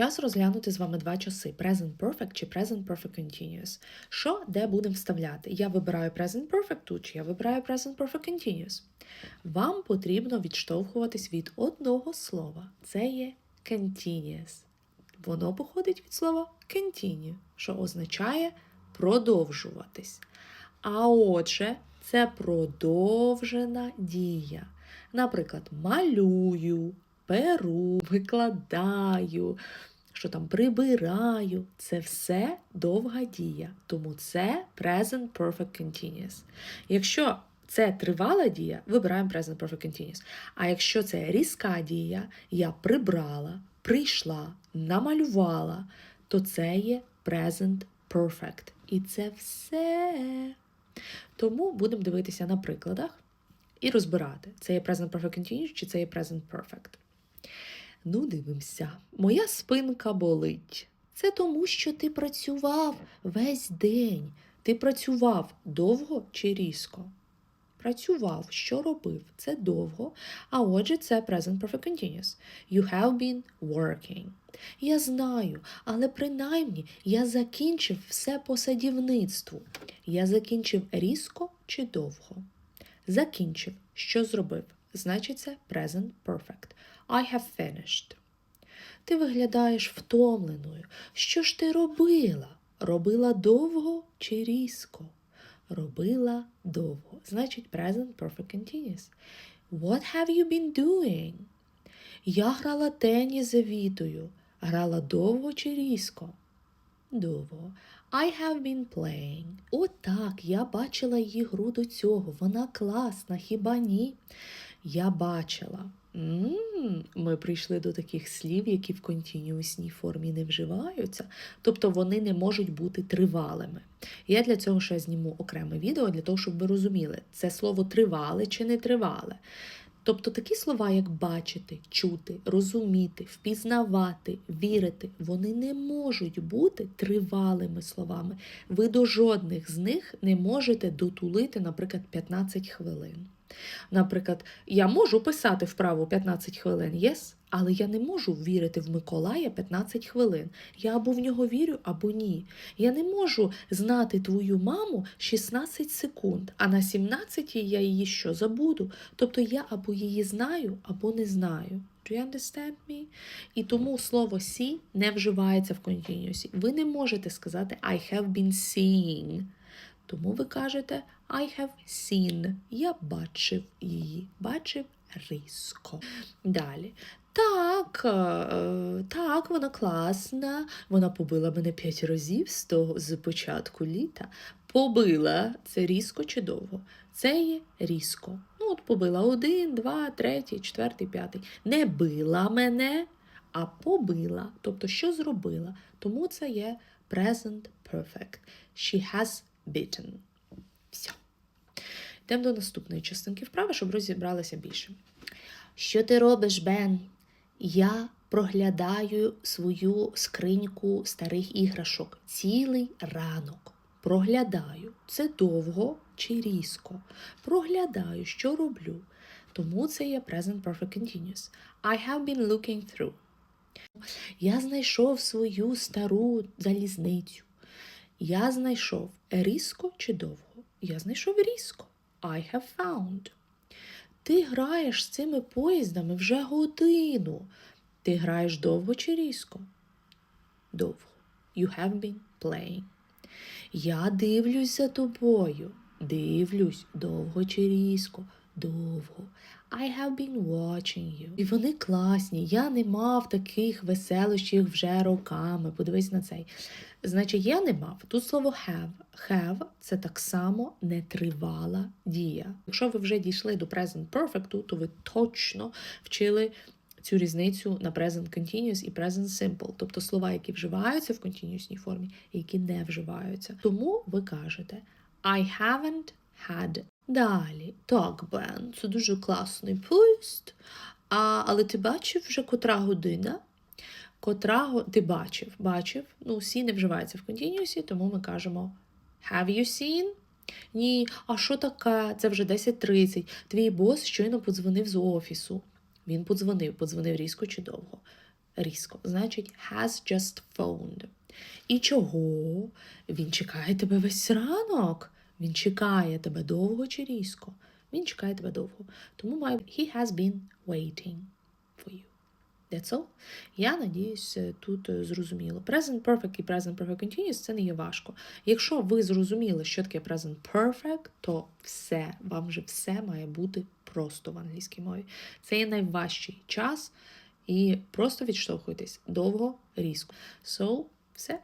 Час розглянути з вами два часи: Present Perfect чи Present Perfect Continuous. Що де будемо вставляти? Я вибираю Present Perfect тут, чи я вибираю Present Perfect Continuous. Вам потрібно відштовхуватись від одного слова. Це є continuous. Воно походить від слова continue, що означає продовжуватись. А отже, це продовжена дія. Наприклад, малюю, перу, викладаю, що там прибираю. Це все довга дія. Тому це Present Perfect Continuous. Якщо це тривала дія, вибираємо Present Perfect Continuous. А якщо це різка дія, я прибрала, прийшла, намалювала, то це є Present Perfect. І це все. Тому будемо дивитися на прикладах і розбирати, це є Present Perfect Continuous чи це є Present Perfect. Ну, дивимося. Моя спинка болить. Це тому, що ти працював весь день. Ти працював довго чи різко? Працював, що робив? Це довго. А отже, це Present Perfect Continuous. You have been working. Я знаю, але принаймні я закінчив все по садівництву. Я закінчив різко чи довго? Закінчив. Що зробив? Значить, це Present Perfect. I have finished. Ти виглядаєш втомленою. Що ж ти робила? Робила довго чи різко? Робила довго. Значить, Present Perfect Continuous. What have you been doing? Я грала теніс за Вітою. Грала довго чи різко? Довго. I have been playing. О, так, я бачила її гру до цього. Вона класна, хіба ні? Я бачила. ми прийшли до таких слів, які в континіусній формі не вживаються, тобто вони не можуть бути тривалими. Я для цього ще зніму окреме відео, для того, щоб ви розуміли, це слово тривале чи не тривале. Тобто такі слова, як бачити, чути, розуміти, впізнавати, вірити, вони не можуть бути тривалими словами. Ви до жодних з них не можете дотулити, наприклад, 15 хвилин. Наприклад, я можу писати вправу 15 хвилин, yes, але я не можу вірити в Миколая 15 хвилин. Я або в нього вірю, або ні. Я не можу знати твою маму 16 секунд, а на 17 я її що забуду. Тобто я або її знаю, або не знаю. Do you understand me? І тому слово see не вживається в континуусі. Ви не можете сказати I have been seeing. Тому ви кажете I have seen. Я бачив її. Бачив різко. Далі. Так, е, так, вона класна. Вона побила мене п'ять разів з того з початку літа. Побила це різко чи довго? Це є різко. Ну, от побила один, два, третій, четвертий, п'ятий. Не била мене, а побила. Тобто, що зробила? Тому це є present perfect. She has bitten. Все. Йдемо до наступної частинки вправи, щоб розібралися більше. Що ти робиш, Бен? Я проглядаю свою скриньку старих іграшок цілий ранок. Проглядаю. Це довго чи різко. Проглядаю, що роблю. Тому це є Present Perfect Continuous. I have been looking through. Я знайшов свою стару залізницю. Я знайшов різко чи довго? Я знайшов різко. I have found. Ти граєш з цими поїздами вже годину. Ти граєш довго чи різко? Довго. You have been playing. Я дивлюсь за тобою. Дивлюсь довго чи різко. Довго. I have been watching you. І вони класні. Я не мав таких веселощів вже роками. Подивись на цей. Значить, я не мав. Тут слово have. Have – це так само нетривала дія. Якщо ви вже дійшли до present perfect, то ви точно вчили цю різницю на present continuous і present simple, тобто слова, які вживаються в континусній формі, і які не вживаються. Тому ви кажете I haven't had. Далі, так, Бен, це дуже класний поїзд. А, Але ти бачив вже котра година? Котра ти бачив? Бачив. Ну, всі не вживаються в континуусі, тому ми кажемо Have you seen? Ні, а що таке? Це вже 10.30. Твій бос щойно подзвонив з офісу. Він подзвонив, подзвонив різко чи довго. різко. Значить, has just phoned. І чого? Він чекає тебе весь ранок. Він чекає тебе довго чи різко. Він чекає тебе довго. Тому має he has been waiting for you. That's all. Я надіюсь, тут е, зрозуміло. Present perfect і present perfect continuous це не є важко. Якщо ви зрозуміли, що таке present perfect, то все, вам вже все має бути просто в англійській мові. Це є найважчий час, і просто відштовхуйтесь довго, різко. So, все.